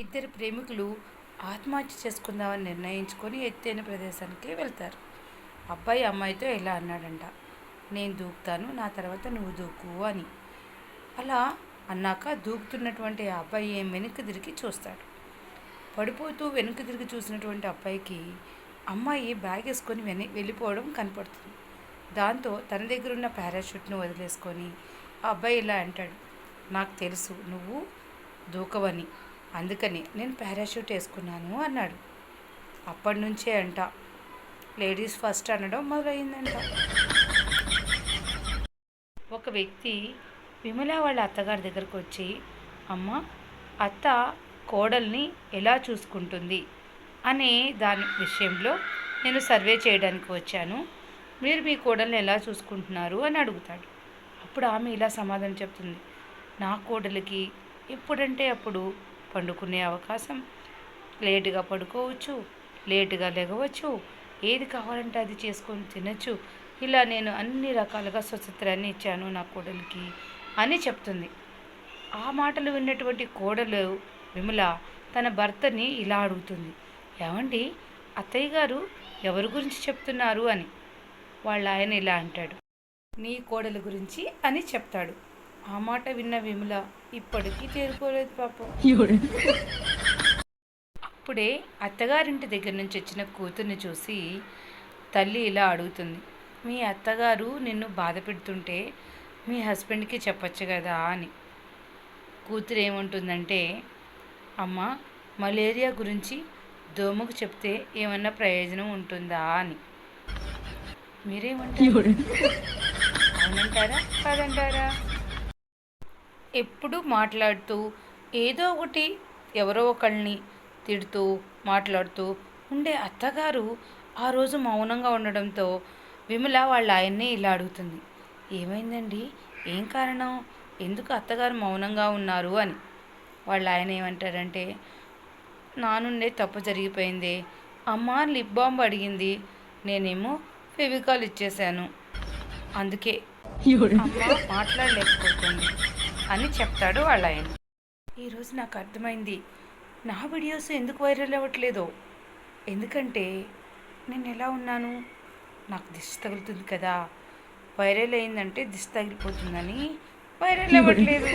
ఇద్దరు ప్రేమికులు ఆత్మహత్య చేసుకుందామని నిర్ణయించుకొని ఎత్తైన ప్రదేశానికి వెళ్తారు. అబ్బాయి అమ్మాయితో ఇలా అన్నాడంట నేను దూకుతాను నా తర్వాత నువ్వు దూకు అని. అలా అన్నాక దూకుతున్నటువంటి ఆ అబ్బాయి ఏం వెనక్కి తిరిగి చూస్తాడు. పడిపోతూ వెనక్కి తిరిగి చూసినటువంటి అబ్బాయికి అమ్మాయి బ్యాగ్ వేసుకొని వెని వెళ్ళిపోవడం కనపడుతుంది. దాంతో తన దగ్గర ఉన్న పారాషూట్ను వదిలేసుకొని ఆ అబ్బాయి ఇలా అంటాడు నాకు తెలుసు నువ్వు దూకవని. అందుకని నేను పారాషూట్ వేసుకున్నాను అన్నాడు. అప్పటి నుంచే అంట. లేడీస్ ఫస్ట్ అనడం మొదలైందంట. ఒక వ్యక్తి విమల వాళ్ళ అత్తగారి దగ్గరకు వచ్చి అమ్మ అత్త కోడల్ని ఎలా చూసుకుంటుంది? అనే దాని విషయంలో నేను సర్వే చేయడానికి వచ్చాను. మీరు మీ కోడల్ని ఎలా చూసుకుంటున్నారు? అని అడుగుతాడు. అప్పుడు ఆమె ఇలా సమాధానం చెప్తుంది. నా కోడలికి ఎప్పుడంటే అప్పుడు పండుకునే అవకాశం. లేటుగా పడుకోవచ్చు లేటుగా లెగవచ్చు ఏది కావాలంటే అది చేసుకొని తినచ్చు. ఇలా నేను అన్ని రకాలుగా స్వతంత్రాన్ని ఇచ్చాను నా కోడలికి అని చెప్తుంది. ఆ మాటలు విన్నటువంటి కోడలు విమల తన భర్తని ఇలా అడుగుతుంది. ఏమండి అత్తయ్య గారు ఎవరి గురించి చెప్తున్నారు? అని. వాళ్ళ ఆయన ఇలా అంటాడు. నీ కోడలు గురించి అని చెప్తాడు. ఆ మాట విన్న విమల ఇప్పటికీ తేరుకోలేదు పాపం. అప్పుడే అత్తగారింటి దగ్గర నుంచి వచ్చిన కూతుర్ని చూసి తల్లి ఇలా అడుగుతుంది మీ అత్తగారు నిన్ను బాధ పెడుతుంటే మీ హస్బెండ్కి చెప్పొచ్చు కదా అని. కూతురు ఏముంటుందంటే అమ్మ మలేరియా గురించి దోమకు చెప్తే ఏమన్నా ప్రయోజనం ఉంటుందా అని. మీరేమంటారు? అవునంటారా? కాదంటారా? ఎప్పుడు మాట్లాడుతూ ఏదో ఒకటి ఎవరో ఒకళ్ళని తిడుతూ మాట్లాడుతూ ఉండే అత్తగారు ఆ రోజు మౌనంగా ఉండడంతో విమల వాళ్ళ ఆయన్ని ఇలా అడుగుతుంది. ఏమైందండి? ఏం కారణం? ఎందుకు అత్తగారు మౌనంగా ఉన్నారు అని. వాళ్ళ ఆయన ఏమంటారంటే నా నుండే తప్పు జరిగిపోయింది. అమ్మ లిప్ బాంబ్ అడిగింది. నేనేమో ఫెవికాల్ ఇచ్చేశాను. అందుకే అమ్మ మాట్లాడలేకపోతుంది. అని చెప్తాడు వాళ్ళ ఆయన. ఈరోజు నాకు అర్థమైంది. నా వీడియోస్ ఎందుకు వైరల్ అవ్వట్లేదో. ఎందుకంటే నేను ఎలా ఉన్నాను? నాకు దిష్టి తగులుతుంది కదా. వైరల్ అయిందంటే దిష్టి తగిలిపోతుందని వైరల్ అవ్వట్లేదు.